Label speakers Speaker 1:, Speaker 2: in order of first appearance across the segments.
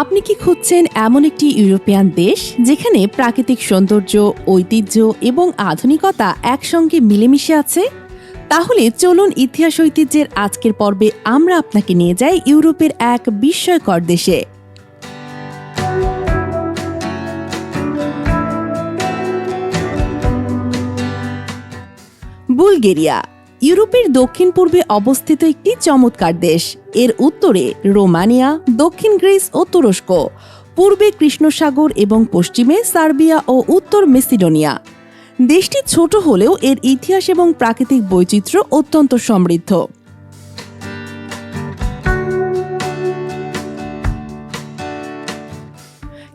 Speaker 1: আপনি কি খুঁজছেন এমন একটি ইউরোপিয়ান দেশ যেখানে প্রাকৃতিক সৌন্দর্য, ঐতিহ্য এবং আধুনিকতা একসঙ্গে মিলেমিশে আছে? তাহলে চলুন ইতিহাস ঐতিহ্যের আজকের পর্বে আমরা আপনাকে নিয়ে যাই ইউরোপের এক বিস্ময়কর দেশে। বুলগেরিয়া। ইউরোপের দক্ষিণ পূর্বে অবস্থিত একটি চমৎকার দেশ। এর উত্তরে রোমানিয়া, দক্ষিণ গ্রিস ও তুরস্ক, পূর্বে কৃষ্ণসাগর এবং পশ্চিমে সার্বিয়া ও উত্তর মেসিডোনিয়া। দেশটি ছোট হলেও এর ইতিহাস এবং প্রাকৃতিক বৈচিত্র্য অত্যন্ত সমৃদ্ধ।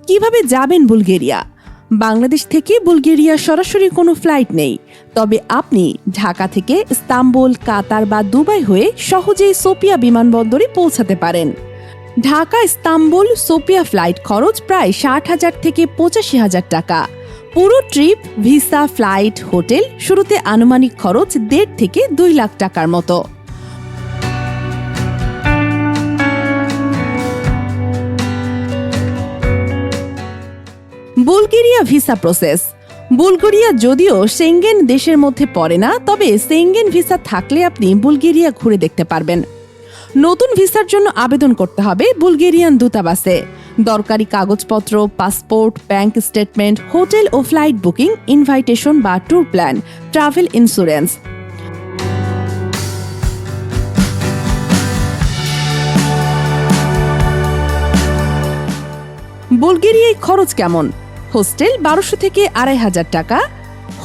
Speaker 1: কীভাবে যাবেন বুলগেরিয়া? বাংলাদেশ থেকে বুলগেরিয়া সরাসরি কোনো ফ্লাইট নেই। তবে আপনি ঢাকা থেকে ইস্তাম্বুল, কাতার বা দুবাই হয়ে সহজেই সোপিয়া বিমানবন্দরে পৌঁছাতে পারেন। ঢাকা, ইস্তাম্বুল, সোপিয়া ফ্লাইট খরচ প্রায় ষাট হাজার থেকে পঁচাশি হাজার টাকা। পুরো ট্রিপ, ভিসা, ফ্লাইট, হোটেল শুরুতে আনুমানিক খরচ দেড় থেকে দুই লাখ টাকার মতো। Bulgaria visa process. বুলগেরিয়া যদিও সেঙ্গেন দেশের মধ্যে পড়ে না, তবে সেঙ্গেন ভিসা থাকলে আপনি বুলগেরিয়া ঘুরে দেখতে পারবেন। নতুন ভিসার জন্য আবেদন করতে হবে বুলগেরিয়ান দূতাবাসে। দরকারি কাগজপত্র, পাসপোর্ট, ব্যাংক স্টেটমেন্ট, হোটেল ও ফ্লাইট বুকিং, ইনভাইটেশন বা ট্যুর প্ল্যান, ট্রাভেল ইন্স্যুরেন্স। বুলগেরিয়ায় খরচ কেমন? হোস্টেল বারোশো থেকে আড়াই হাজার টাকা,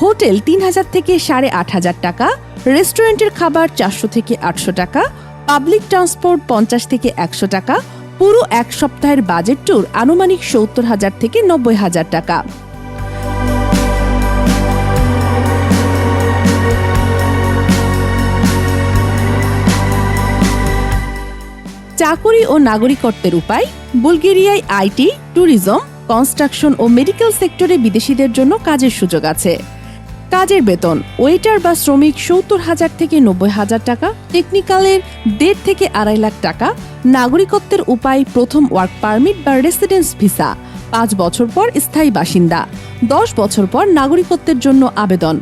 Speaker 1: হোটেল তিন হাজার থেকে সাড়ে আট হাজার টাকা, রেস্টুরেন্টের খাবার চারশো থেকে আটশো টাকা, পাবলিক ট্রান্সপোর্ট পঞ্চাশ থেকে একশো টাকা, পুরো এক সপ্তাহের বাজেট ট্যুর আনুমানিক সত্তর হাজার থেকে নব্বই হাজার টাকা। চাকুরি ও নাগরিকত্বের উপায়, বুলগেরিয়ায় আইটি, ট্যুরিজম কনস্ট্রাকশন ও মেডিকেল সেক্টরে বিদেশিদের জন্য কাজের সুযোগ আছে। কাজের বেতন, ওয়েটার বা শ্রমিক সত্তর হাজার থেকে নব্বই হাজার টাকা, টেকনিক্যালের দেড় থেকে আড়াই লাখ টাকা, নাগরিকত্বের উপায়, প্রথম ওয়ার্ক পারমিট বা রেসিডেন্স ভিসা, পাঁচ বছর পর স্থায়ী বাসিন্দা, দশ বছর পর নাগরিকত্বের জন্য আবেদন।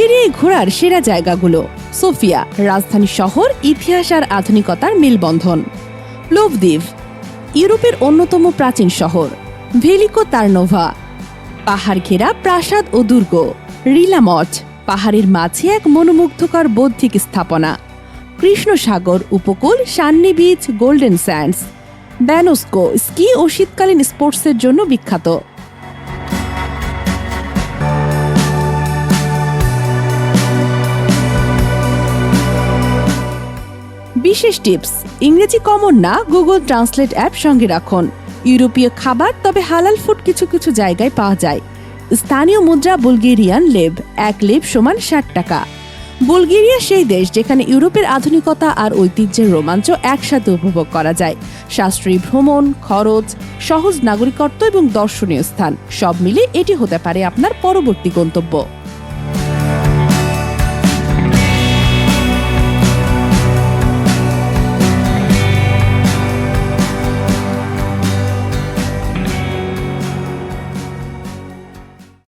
Speaker 1: বুলগেরিয়ায় ঘোরার সেরা জায়গাগুলো, সোফিয়া, রাজধানী শহর, ইতিহাস আর আধুনিকতার মেলবন্ধন। লোভদ্বীপ, ইউরোপের অন্যতম প্রাচীন শহর, ভেলিকো তার্নোভা পাহাড় ঘেরা প্রাসাদ ও দুর্গ রিলামঠ পাহাড়ের মাঝে এক মনোমুগ্ধকর বৌদ্ধিক স্থাপনা। কৃষ্ণসাগর উপকূল, Sunny Beach, Golden Sands. Bansko ski ও শীতকালীন স্পোর্টসের জন্য বিখ্যাত। বিশেষ টিপস, ইংরেজি কমন না গুগল ট্রান্সলেট অ্যাপ সঙ্গে রাখুন। ইউরোপীয় খাবার, তবে হালাল ফুড কিছু কিছু জায়গায় পাওয়া যায়। স্থানীয় মুদ্রা বুলগেরিয়ান লেব, এক লেব সমান ষাট টাকা। বুলগেরিয়া সেই দেশ যেখানে ইউরোপের আধুনিকতা আর ঐতিহ্যের রোমাঞ্চ একসাথে উপভোগ করা যায়। সাশ্রয়ী ভ্রমণ, খরচ, সহজ নাগরিকত্ব এবং দর্শনীয় স্থান, সব মিলে এটি হতে পারে আপনার পরবর্তী গন্তব্য।